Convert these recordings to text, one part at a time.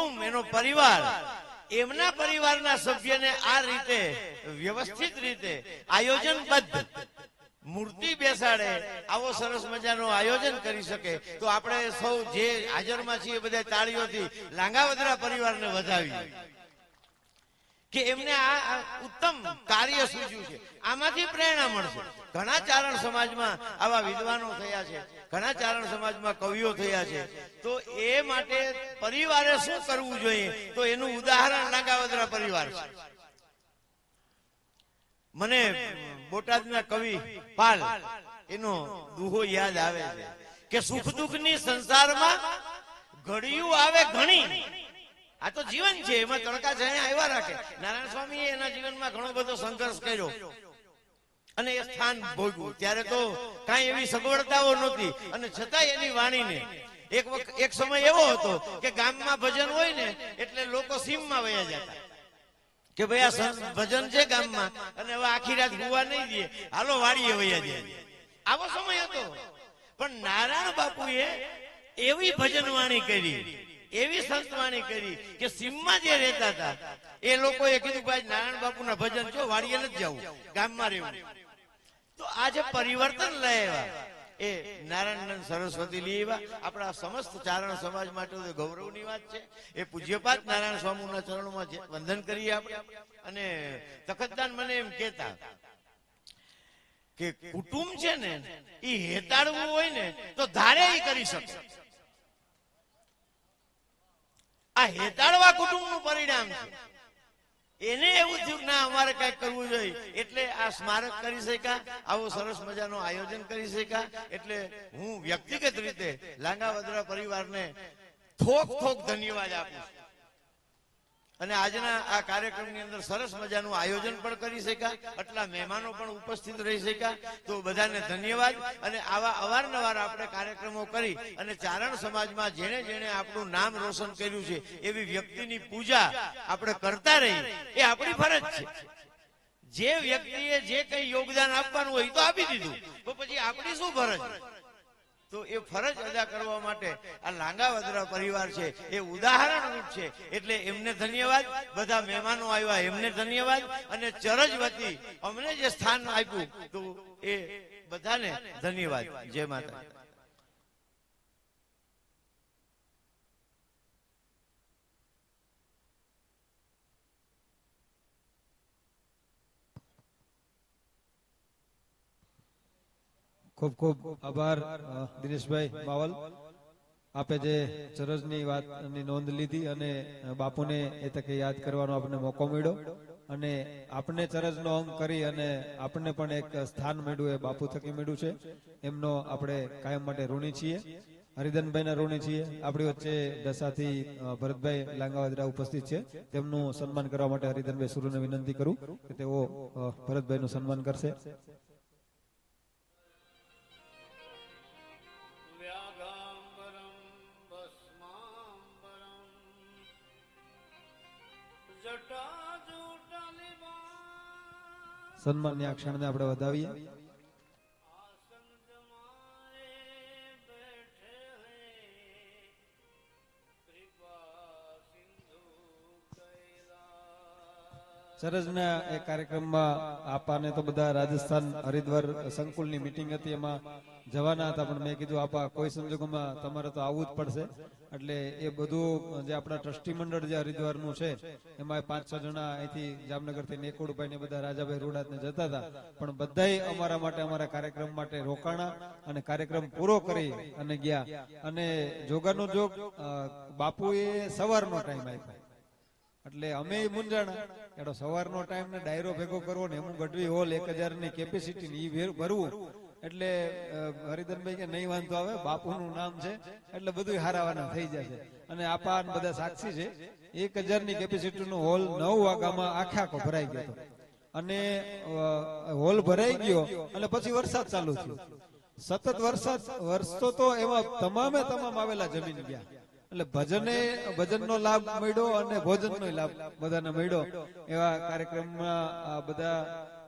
કુટુંબ એનો પરિવાર. એમના પરિવારના સભ્યને આ રીતે, વ્યવસ્થિત રીતે આયોજનબદ્ધ મૂર્તિ બેસાડે, આવો સરસ મજાનું આયોજન કરી શકે, તો આપણે સૌ જે હાજરમાં છીએ બધા તાળીઓથી લાંગાવદરા પરિવારને વધાવી કે એમને આ ઉત્તમ કાર્ય સૂચ્યું છે. આમાંથી પ્રેરણા મળશે. ઘણા ચારણ સમાજમાં આવા વિદ્વાનો થયા છે. ઘણા ચારણ સમાજમાં કવિઓ થયા છે. તો એ માટે પરિવારે શું કરવું જોઈએ? તો એનું ઉદાહરણ નાગાવદરા પરિવાર છે. મને બોટાદના કવિ પાલ, એનો દુહો યાદ આવે છે કે સુખ દુઃખની સંસારમાં ઘડિયું આવે ઘણી. આ તો જીવન છે, એમાં તડકા જાય આવ્યા રાખે. નારાયણ સ્વામી એના જીવનમાં ઘણો બધો સંઘર્ષ કર્યો. અને એ સ્થાન ભોગવું ત્યારે તો કાંઈ એવી સગવડતાઓ નહોતી. અને છતાંય એની વાણીને એક વખત એક સમય એવો હતો કે ગામમાં ભજન હોય ને એટલે લોકો સીમમાં વયા જતા. કે ભાઈ આ ભજન છે ગામમાં. અને હવે આખી રાત ગુવા નહીં દે. હાલો વાડીએ વયા જાય આવો સમય હતો. પણ નારાયણ બાપુએ એવી ભજન વાણી કરી એવી સંતવાણી કરી કે સીમમાં જે રહેતા હતા એ લોકોએ કીધું ભાઈ નારાયણ બાપુના ભજન છો વાડીએ નથી જવું. ગામમાં રહેવું. તો આજે પરિવર્તન લઈ એ નારાયણ સરસ્વતી લઈ આપણા સમસ્ત ચારણ સમાજ માટે ગૌરવની વાત છે. એ પૂજ્યપાત નારાયણ સ્વામીના ચરણોમાં વંદન કરીએ આપણે. અને તખતદાન મને એમ કહેતા કે કુટુંબ છે ને એ હેતાડવું હોય ને, તો ધારે એ કરી શકશે આ હેતાડવા કુટુંબનું પરિણામ છે. એને એવું થયું ના, અમારે કઈ કરવું જોઈએ. એટલે આ સ્મારક કરી શક્યા, આવો સરસ મજાનું આયોજન કરી શક્યા. એટલે હું વ્યક્તિગત રીતે લાંગાવદરા પરિવારને થોક થોક ધન્યવાદ આપું છું. અને આજના આ કાર્યક્રમની અંદર સરસ મજાનું આયોજન પણ કરી શક્યા, આટલા મહેમાનો પણ ઉપસ્થિત રહી શક્યા. તો બધાને ધન્યવાદ અને આવા અવારનવાર આપણે કાર્યક્રમો કરી અને ચારણ સમાજમાં જેણે જેણે આપણું નામ રોશન કર્યું છે, એવી વ્યક્તિની પૂજા આપણે કરતા રહી એ આપણી ફરજ છે. જે વ્યક્તિએ જે કઈ યોગદાન આપવાનું હોય તો આપી દીધું. તો પછી આપણી શું ફરજ? તો એ ફરજ અદા કરવા માટે આ લાંગાવદરા પરિવાર છે. એ ઉદાહરણ રૂપ છે. એટલે એમને ધન્યવાદ. બધા મહેમાનો આવ્યા, એમને ધન્યવાદ. અને ચરજ વતી અમને જે સ્થાન આપ્યું, તો એ બધાને ધન્યવાદ. જય માતા ખૂબ ખૂબ આભાર દિનેશભાઈ માવલ આપે જે ચરજની વાતની નોંધ લીધી અને બાપુને એ તકે યાદ કરવાનો આપણને મોકો મળ્યો. અને આપણે ચરજનો અંગ કરી અને આપણને પણ એક સ્થાન મળ્યું એ બાપુ થકી મળ્યું છે. એમનો આપણે કાયમ માટે ઋણી છીએ. હરિધનભાઈના ઋણી છીએ. આપણી વચ્ચે દશાથી ભરતભાઈ લાંગાવાદરા ઉપસ્થિત છે. તેમનું સન્માન કરવા માટે હરિધનભાઈ સુરુને વિનંતી કરું કે તેઓ ભરતભાઈ ભરતભાઈનું સન્માન કરશે. સન્માનની આ ક્ષણને આપણે વધાવીએ. સરસના એ કાર્યક્રમમાં આપાને તો બધા રાજસ્થાન હરિદ્વાર સંકુલની મીટિંગ હતી. એમાં જવાના હતા, પણ મેં કીધું, આપા, કોઈ સંજોગોમાં તમારે તો આવવું જ પડશે. એટલે એ બધું, જે આપણા ટ્રસ્ટી મંડળ જે હરિદ્વારનું છે એમાં પાંચ છ જણા અહીંથી જામનગરથી નેકોડભાઈ ને બધા રાજાભાઈ રોડાત ને જતા હતા. પણ બધાય અમારા માટે, અમારા કાર્યક્રમ માટે રોકાણા અને કાર્યક્રમ પૂરો કરી અને ગયા. અને જોગાનો જોગ બાપુએ સવારનો ટાઈમ આપ્યો. એટલે અમે મૂંઝાણા. એનો સવારનો ટાઈમ ને ડાયરો ભેગો કરવો ને એમ ગઢવી હોલ એક હજારની કેપેસિટી ની ભરવું. એટલે હરિદનભાઈ કે નહીં વાંધો આવે, બાપુનું નામ છે, એટલે બધું હારાવાના થઈ જશે. અને આપા બધા સાક્ષી છે, એક હજારની કેપેસિટી નો હોલ નવ વાગ્યામાં આખા આખો ભરાઈ ગયો અને હોલ ભરાઈ ગયો, અને પછી વરસાદ ચાલુ થયો. સતત વરસાદ, વરસતો તો એમાં તમામે તમામ આવેલા જમીન ગયા. એટલે ભજને ભજનનો લાભ મળ્યો અને ભોજનનો લાભ બધાને મળ્યો. એવા કાર્યક્રમમાં બધા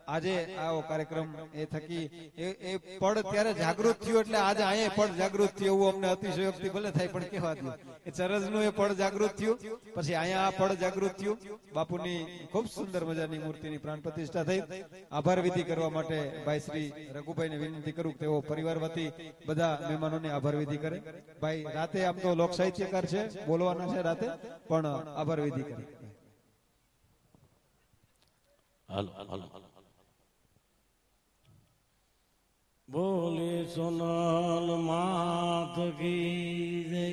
આજે આવો કાર્યક્રમ એ થકી એ પડ ત્યારે જાગૃત થયું એટલે આજે અહીંયા પડ જાગૃત થયું એવું અમને અતિશયોક્તિ ભલે થાય, પણ કેવા દઉં એ ચરજનું એ પડ જાગૃત થયું, પછી અહીંયા આ પડ જાગૃત થયું. બાપુની ખૂબ સુંદર મજાની મૂર્તિની પ્રાણ પ્રતિષ્ઠા થઈ. આભાર વિધિ કરવા માટે ભાઈ શ્રી રઘુભાઈને વિનંતી કરું તેઓ પરિવાર વતી બધા મહેમાનોને આભાર વિધિ કરે. ભાઈ, રાતે આમ તો લોક સાહિત્યકાર છે, બોલવાના છે રાતે, પણ આભાર વિધિ કરે. હાલો હાલો. બોલે સોનલ માત કી જય.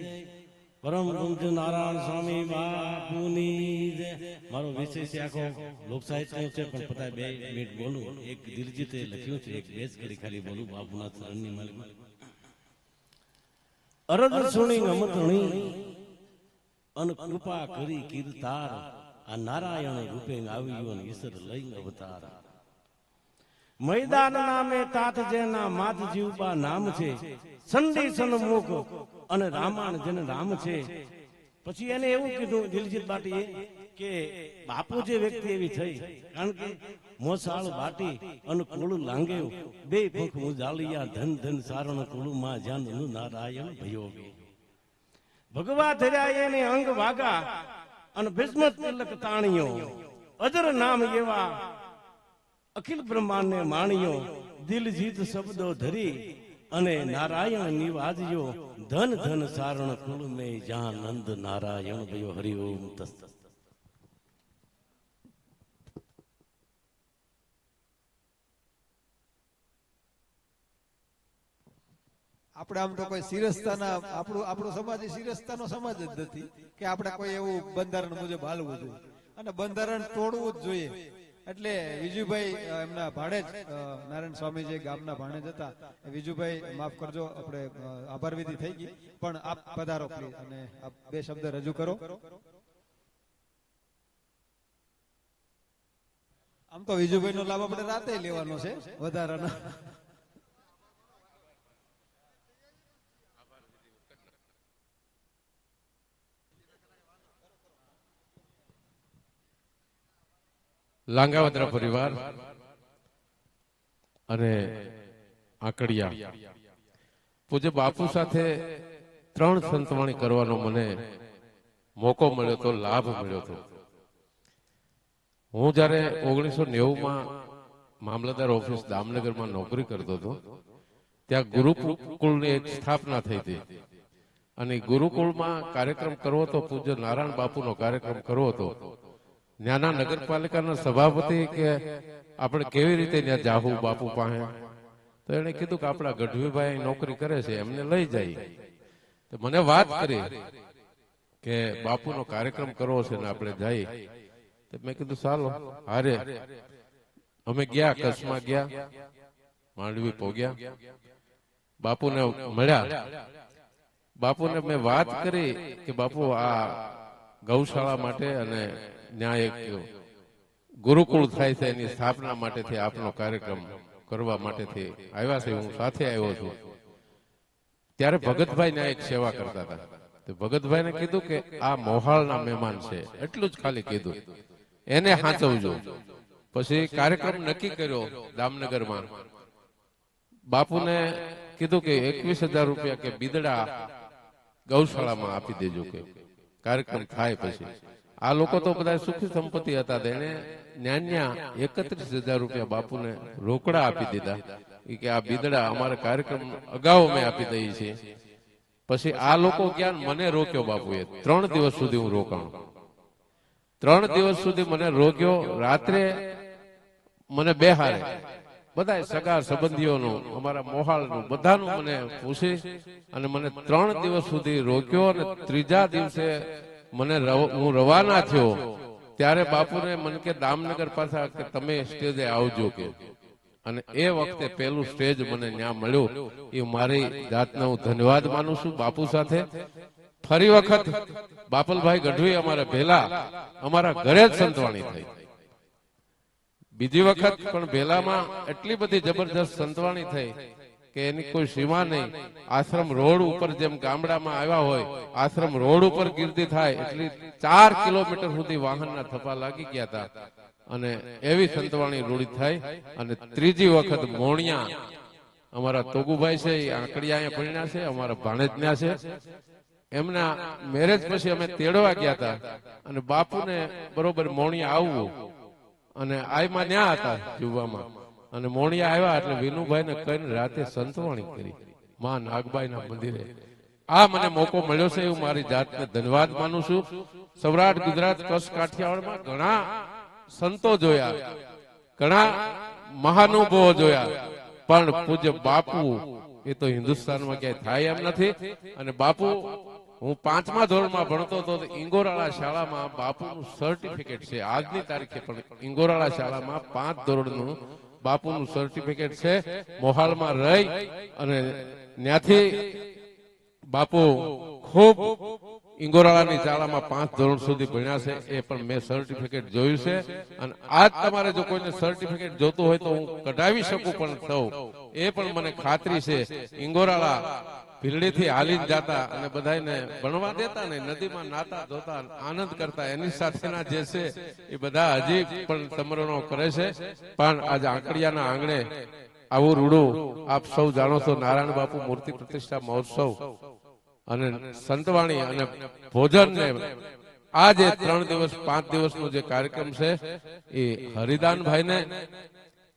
પરમ પૂજ્ય નારાયણ સ્વામી બાપુની જય. મારો વિશેષ આખો લોક સાહિત્ય છે, પણ પતા બે મિનિટ બોલું. એક દિલજીતે લખ્યું છે, એક બેસ કરી ખાલી બોલું બાપુના ચરણની માલિક. અરજ સુણી અમતણી અન કૃપા કરી કીર્તાર. આ નારાયણ રૂપે આવ્યું ઈશ્વર લઈ અવતાર. મૈદાન નામે તાત જેના માત નામ છે સંડી સન્મુખ અને રામાયણ જેને રામ છે. પછી એને એવું કીધું દિલજીત બાટીએ કે બાપુ જે વ્યક્તિ એવી થઈ, કારણ કે મોસાળ બાટી અને કુળ લાંગેવ, બે પંખ ઉજાલિયા, ધન ધન સારણ કુળમાં જાન નારાયણ ભયો ભગવા ધર્યા એને અંગ વાગા અને ભીષ્મ તિલક તાણિયો. અજર નામ એવા અખિલ બ્રહ્માંડ ને માણ્યો, દિલ જીત શબ્દો ધરી અને નારાયણ નિવાજ્યો ધન ધન સારણ કુલ મે જ્યાં નંદ નારાયણ ભયો હરિ ઓમ તસ્ત. આપણે આમ તો કોઈ સિરસ્તાના આપણું, આપણો સમાજ સિરસ્તાનો સમાજ જ નથી કે આપણે કોઈ એવું બંધારણ મુજબ હાલવું જોઈએ. અને બંધારણ તોડવું જ જોઈએ. એટલે વિજુભાઈ એમના ભાડે જ નારાયણ સ્વામી જે ગામના ભાણે જ હતા વિજુભાઈ માફ કરજો આપણે આભાર વિધિ થઈ ગઈ પણ આપ પધારો પ્લીઝ અને આપ બે શબ્દ રજૂ કરો. આમ તો વિજુભાઈ નો લાભ આપણે રાતે લેવાનો છે વધારાનો. લાંગાવદ્રા પરિવાર અને આકડિયા. પૂજ્ય બાપુ સાથે ત્રણ સંતવાણી કરવાનો મને મોકો મળ્યો હતો લાભ મળ્યો હતો હું જ્યારે ઓગણીસો નેવુંમાં મામલતદાર ઓફિસ દામનગરમાં નોકરી કરતો હતો, ત્યાં ગુરુકુળની એક સ્થાપના થઈ હતી. અને ગુરુકુળમાં કાર્યક્રમ કરવો હતો પૂજ્ય નારાયણ બાપુનો કાર્યક્રમ કરવો હતો. ત્યાંના નગરપાલિકાના સભાપતિ કે આપણે કેવી રીતે ત્યાં જાહુ બાપુ પાસે? તો એને કીધું કે આપણા ગઢવીભાઈ નોકરી કરે છે, એમને લઈ જાય. તો મને વાત કરી કે બાપુનો કાર્યક્રમ કરવો છે ને આપણે જઈએ તો મેં કીધું ચાલો હારે. અમે ગયા, કચ્છમાં ગયા, માંડવી પોગ્યા. બાપુને મળ્યા. બાપુને મેં વાત કરી કે બાપુ આ ગૌશાળા માટે અને ન્યાય ગુરુકુળ થાય છે, એની સ્થાપના માટેથી આપનો કાર્યક્રમ કરવા માટેથી આવ્યા છે, હું સાથે આવ્યો છું. ત્યારે ભગતભાઈ ને એક સેવા કરતા હતા. તો ભગતભાઈને કીધું કે આ મોહાળના મહેમાન છે, એટલું જ ખાલી કીધું. એને સાચવજો પછી કાર્યક્રમ નક્કી કર્યો દામનગરમાં. બાપુને કીધું કે એકવીસ હજાર રૂપિયા કે બીદડા ગૌશાળામાં આપી દેજો કે કાર્યક્રમ થાય પછી. આ લોકો તો બધા સુખી સંપત્તિ હતા. તેને ન્યાન્યા એકત્રીસ હજાર રૂપિયા બાપુને રોકડા આપી દીધા. કે આ બીદડા અમારે કાર્યક્રમ અગાઉ અમે આપી દઈએ છીએ. પછી આ લોકો જ્ઞાન મને રોક્યો બાપુએ. ત્રણ દિવસ સુધી હું રોકાણ. ત્રણ દિવસ સુધી મને રોક્યો. રાત્રે મને બેહારે બધા સગા સંબંધીઓનું અમારા મોહાળનું બધાનું મને પૂછી અને મને ત્રણ દિવસ સુધી રોક્યો અને ત્રીજા દિવસે મને હું રવાના થયો ત્યારે બાપુને મને કે દામનગર પાછા કે તમે સ્ટેજે આવજો કે. અને એ વખતે પેલું સ્ટેજ મને ત્યાં મળ્યું. એ મારી જાતને હું ધન્યવાદ માનું છું બાપુ સાથે. ફરી વખત બાપલભાઈ ગઢવી અમારા ભેલા, અમારા ઘરે જ સંતવાણી થઈ. બીજી વખત પણ ભેલામાં એટલી બધી જબરજસ્ત સંતવાણી થઈ કે એની કોઈ સીમા નહીં. આશ્રમ રોડ ઉપર જેમ ગામડામાં આવ્યા હોય આશ્રમ રોડ ઉપર ગીર્દી થાય એટલી ચાર કિલોમીટર સુધી વાહનના થપા લાગી ગયા હતા. અને એવી સંતવાણી રૂડી થાય અને ત્રીજી વખત મોણિયા. અમારા તોગુભાઈ છે એ આંકડિયા અહીંયા ભણ્યા છે અમારા ભાણેજના છે. એમના મેરેજ પછી અમે તેડવા ગયા હતા. અને બાપુને બરોબર મોણિયા આવવું. અને આઈમાં ન્યા હતા જીવવામાં અને મોણિયા આવ્યા એટલે વિનુભાઈ ને કહીને રાતે સંતવાણી કરી. માં નાગબાઈ ના મંદિરે. આ મને મોકો મળ્યો છે હું મારી જાતને ધન્યવાદ માનું છું. સૌરાષ્ટ્ર ગુજરાત કચ્છ કાઠિયાવાડમાં ઘણા સંતો જોયા, ઘણા મહાનુભવો જોયા. પણ પૂજ્ય બાપુ, એ તો હિન્દુસ્તાનમાં ક્યાંય થાય એમ નથી. અને બાપુ, હું પાંચમા ધોરણમાં ભણતો હતો ઇંગોરાળા શાળામાં બાપુનું સર્ટિફિકેટ છે. આજની તારીખે પણ ઇંગોરાળા શાળામાં પાંચ ધોરણનું બાપુનું સર્ટિફિકેટ છે મોહાલમાં રહી અને ત્યાંથી બાપુ ખૂબ ઇંગોરાળાની શાળામાં પાંચ ધોરણ સુધી ભણ્યા છે, એ પણ મેં સર્ટિફિકેટ જોયું છે. અને આજ તમારે જો કોઈને સર્ટિફિકેટ જોતું હોય તો હું કઢાવી શકું પણ થઉં એ પણ મને ખાતરી છે, ઇંગોરાળા ભીલડીથી હાલી જતા અને બધાને ભણવા દેતા ને નદીમાં નાતા ધોતા આનંદ કરતા. એની સાથેના જે છે એ બધા હજી પણ સમરણો કરે છે. પણ આજ આંકડિયાના આંગણે આવું રૂડું આપ સૌ જાણો છો, નારાયણ બાપુ મૂર્તિ પ્રતિષ્ઠા મહોત્સવ અને સંતવાણી અને ભોજન ને આ જે ત્રણ દિવસ, પાંચ દિવસનો જે કાર્યક્રમ છે એ હરિદાનભાઈ ને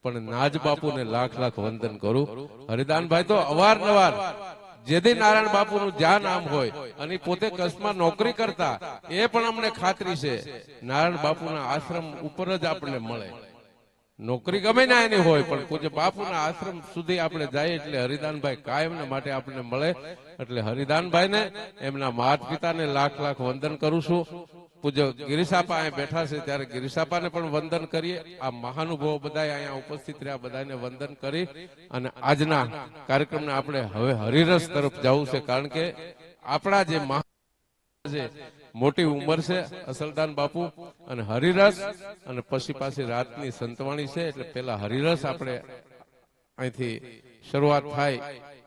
પણ નાજ બાપુને લાખ લાખ વંદન કરું. હરિદાનભાઈ તો અવારનવાર જેથી નારાયણ બાપુનું જ્યાં નામ હોય અને પોતે કચ્છમાં નોકરી કરતા, એ પણ અમને ખાતરી છે. નારાયણ બાપુના આશ્રમ ઉપર જ આપણને મળે. નોકરી ગમે ના એની હોય, પણ પૂજ્ય બાપુના આશ્રમ સુધી આપણે જઈએ એટલે હરિદાનભાઈ કાયમને માટે આપણને મળે. એટલે હરિદાનભાઈ ને એમના માતા પિતાને લાખ લાખ વંદન કરું છું. પૂજ્ય ગિરિશાપા અહીંયા બેઠા છે, ત્યારે ગિરીસાપાને પણ વંદન કરીએ. આ મહાનુભાવો બધા અહીંયા ઉપસ્થિત રહ્યા બધાને વંદન કરી. અને આજના કાર્યક્રમને આપણે હવે હરિરસ તરફ જવું છે, કારણ કે આપણા જે મહા મોટી ઉંમર છે, અસલદાન બાપુ અને હરિરસ. અને પછી પાછી રાતની સંતવાણી છે, એટલે પેલા હરિરસ આપણે અહીંથી શરૂઆત થાય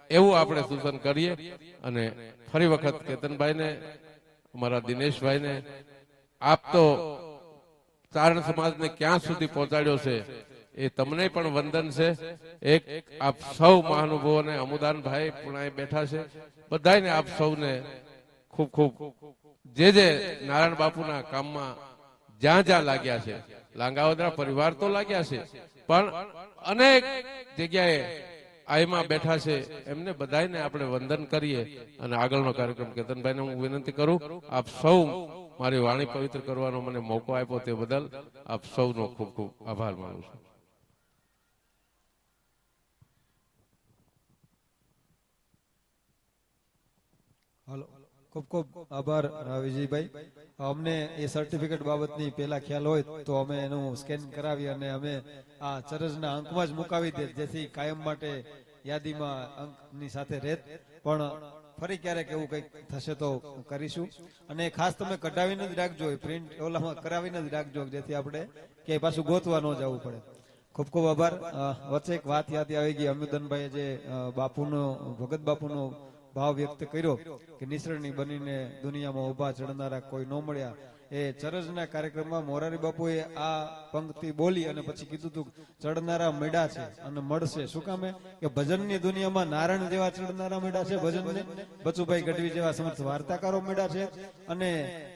એવું આપણે સૂચન કરીએ. અને ફરી વખત કેતનભાઈને, અમારા દિનેશભાઈને, આપ તો ચારણ સમાજને ક્યાં સુધી પહોંચાડ્યો છે, એ તમને પણ વંદન છે. એક આપ સૌ મહાનુભાવોને અમુદાનભાઈ પણ અહીં બેઠા છે. બધાને આપ સૌને ખૂબ ખૂબ જે જે નારાયણ બાપુના કામમાં જ્યાં જ્યાં લાગ્યા છે લાંગાવદરા પરિવાર તો લાગ્યા છે, પણ અનેક જગ્યાએ આઈમાં બેઠા છે, એમને બધાને આપણે વંદન કરીએ અને આગળનો કાર્યક્રમ કેતનભાઈને હું વિનંતી કરું, આપ સૌ મારી વાણી પવિત્ર કરવાનો મને મોકો આપ્યો તે બદલ આપ સૌનો ખૂબ ખૂબ આભાર માનું છું. હાલો. ખૂબ ખૂબ આભાર વિજયભાઈ અમને એ સર્ટિફિકેટ બાબતની પેલા ખ્યાલ હોય તો અમે એનું સ્કેન કરાવી અને અમે આ ચરજના અંકમાં જ મુકાવી દે, જેથી કાયમ માટે યાદીમાં અંકની સાથે રહેત પણ ફરી ક્યારેક એવું કંઈક થશે તો કરીશું. અને ખાસ તમે કઢાવીને જ રાખજો પ્રિન્ટ ઓલામાં કરાવીને જ રાખજો, જેથી આપણે ક્યાંય પાછું ગોતવા ન જવું પડે. ખૂબ ખૂબ આભાર. વચ્ચે એક વાત યાદ આવી ગઈ અમ્યુદનભાઈએ જે બાપુનો, ભગત બાપુનો ભાવ વ્યક્ત કર્યો કે નિસરણી બનીને દુનિયામાં ઊભા ચડનારા કોઈ ન મળ્યા. એ ચરજના કાર્યક્રમમાં મોરારી બાપુએ આ પંક્તિ બોલી અને પછી કીધું હતું ચડનારા મેડા છે અને મળશે. શું કામે? કે ભજનની દુનિયામાં નારાયણ જેવા ચડનારા મેડા છે ભજનને? બચુભાઈ ગઢવી જેવા સમર્થ વાર્તાકારો મેડા છે. અને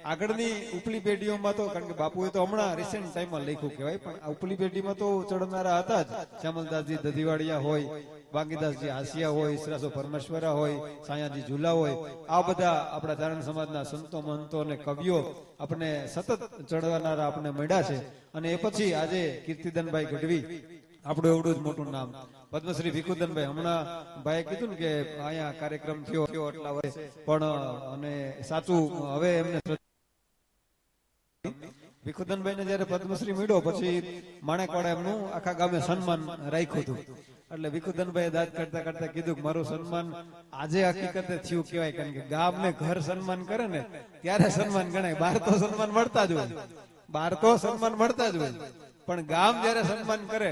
આગળની ઉપલી પેઢીઓમાં તો, કારણ કે બાપુએ તો હમણાં રિસેન્ટ ટાઈમમાં લખ્યું કહેવાય, પણ આ ઉપલી પેઢીમાં તો ચડનારા હતા જ. શ્યામલદાસજી દધીવાડિયા હોય બાંગીદાસજી હાસિયા હોય, ઈસરાસો પરમેશ્વરા હોય, સાયાજી ઝુલા હોય, આ બધા આપણા ચારણ સમાજના સંતો મહંતો અને કવિઓ આપણે સતત ચડવાનારા આપણે મળ્યા છે. અને એ પછી આજે કીર્તિદનભાઈ ગઢવી, આપણું એવડું જ મોટું નામ. પદ્મશ્રી ભીખુદનભાઈ હમણાં ભાઈ કીધું ને કે અહીંયા કાર્યક્રમ થયો થયો એટલા વર્ષે. પણ, અને સાચું, હવે એમને ભીખુદનભાઈને જયારે પદ્મશ્રી મળ્યો, પછી માણેકવાડા એમનું આખા ગામે સન્માન રાખ્યું હતું. એટલે વિકુદનભાઈ દાદ કરતા કરતા કીધું મારું સન્માન આજે હકીકતે થયું કહેવાય, કારણ કે ગામ ને ઘર સન્માન કરે ને, ત્યારે સન્માન ગણાય. બહાર તો સન્માન મળતા જ હોય. બહાર તો સન્માન મળતા જ હોય. પણ ગામ જયારે સન્માન કરે,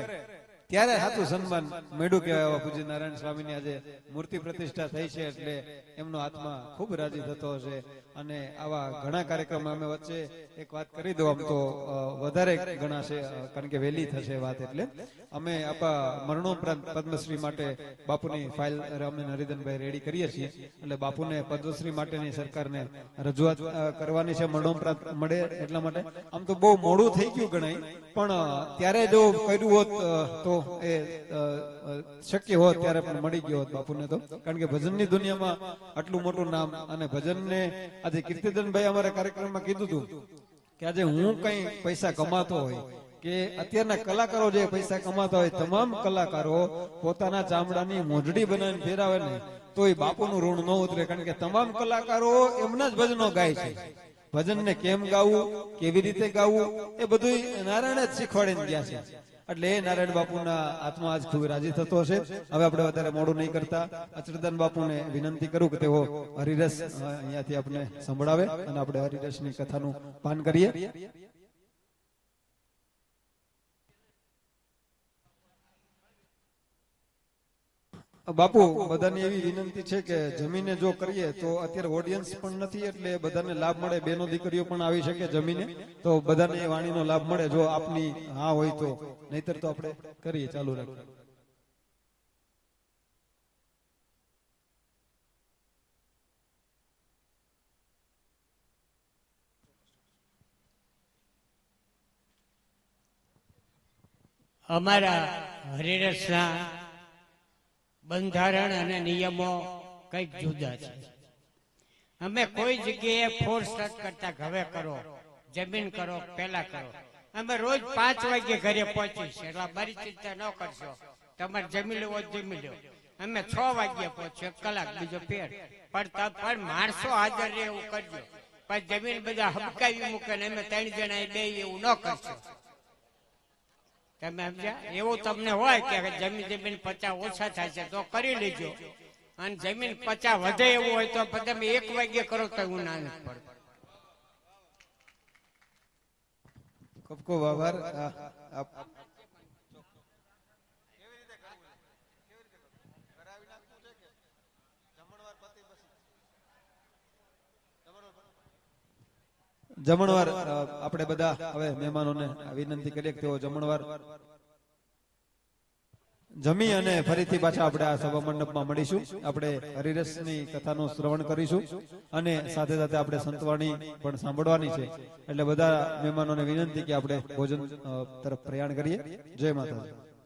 ત્યારે સાચું સન્માન મેળું કહેવાય એવા પૂજ્ય નારાયણ સ્વામીની આજે મૂર્તિ પ્રતિષ્ઠા થઈ છે એટલે એમનો આત્મા ખૂબ રાજી થતો હશે. અને આવા ઘણા કાર્યક્રમ અમે વચ્ચે એક વાત કરી દઉં આમ તો વધારે ઘણા છે કારણ કે વહેલી થશે વાત એટલે. અમે આપા મરણોપરાંત પદ્મશ્રી માટે બાપુની ફાઇલ અમે નરેદનભાઈ રેડી કરીએ છીએ. એટલે બાપુને પદ્મશ્રી માટેની સરકારને રજૂઆત કરવાની છે, મરણોપરાંત મળે એટલા માટે. આમ તો બહુ મોડું થઈ ગયું ગણાય, પણ ત્યારે જો કર્યું હોત તો એ શક્ય હોત, ત્યારે પણ મળી ગયો હોત બાપુને તો. કારણ કે ભજનની દુનિયામાં આટલું મોટું નામ અને ભજનને આજે કીર્તિદનભાઈ અમારા કાર્યક્રમમાં કીધું હતું કે આજે હું કઈ પૈસા કમાતો હોય કે અત્યારના કલાકારો જે પૈસા કમાતા હોય, તમામ કલાકારો પોતાના ચામડાની મોઢડી બનાવીને ફેરાવે ને, તો એ બાપુનું ઋણ ન ઉતરે, કારણ કે તમામ કલાકારો એમના જ ભજનો ગાય છે. ભજનને કેમ ગાવું, કેવી રીતે ગાવું, એ બધું નારાયણ જ શીખવાડીને ગયા છે. એટલે નારાયણ બાપુના આત્મા આજ ખૂબ રાજી થતો હશે. હવે આપણે વધારે મોડું નહીં કરતા. અચરદાન બાપુને વિનંતી કરું કે તેઓ હરિરસ અહીંયાથી આપણે સંભળાવે અને આપણે હરિરસની કથાનું પાન કરીએ. બાપુ બધાની એવી વિનંતી છે કે જમીને જો કરીએ તો અત્યારે ઓડિયન્સ પણ નથી એટલે બધાને લાભ મળે બેનો દીકરીઓ પણ આવી શકે જમીને. તો બધાને એ વાણીનો લાભ મળે જો આપની હા હોય તો. નહીતર તો આપણે કરીએ ચાલુ રાખીએ. અમારા હરિરસના બંધારણ અને નિયમો કંઈક જુદા છે. અમે કોઈ જગ્યાએ ફોર્સ કરતા હવે કરો, જમીન કરો, પેલા કરો. અમે રોજ પાંચ વાગે ઘરે પહોંચીશ એટલે મારી ચિંતા ન કરશો. તમારે જમી લેવો જમી લો અમે છ વાગ્યે પહોંચ્યો કલાક બીજો ફેર. પણ પણ માણસો હાજર રહે એવું કરજો. પણ જમીન બધા હબકાવી મૂકે ને અમે ત્રણ જણા બે એવું ન કરશો. તમે એવું તમને હોય કે જમીન જમીન પચાસ ઓછા થાય છે, તો કરી લેજો. અને જમીન પચાસ વધે એવું હોય તો તમે એક વાગ્યે કરો તો હું ના પડે ખૂબ ખૂબ આભાર. જમણવાર આપણે બધા હવે મહેમાનોને વિનંતી કરીએ કે તેઓ જમણવાર જમી અને ફરીથી પાછા આપણે આ સભા મંડપમાં મળીશું. આપણે હરિરસની કથાનું શ્રવણ કરીશું અને સાથે સાથે આપણે સંતવાણી પણ સાંભળવાની છે. એટલે બધા મહેમાનોને વિનંતી કે આપણે ભોજન તરફ પ્રયાણ કરીએ. જય માતાજી.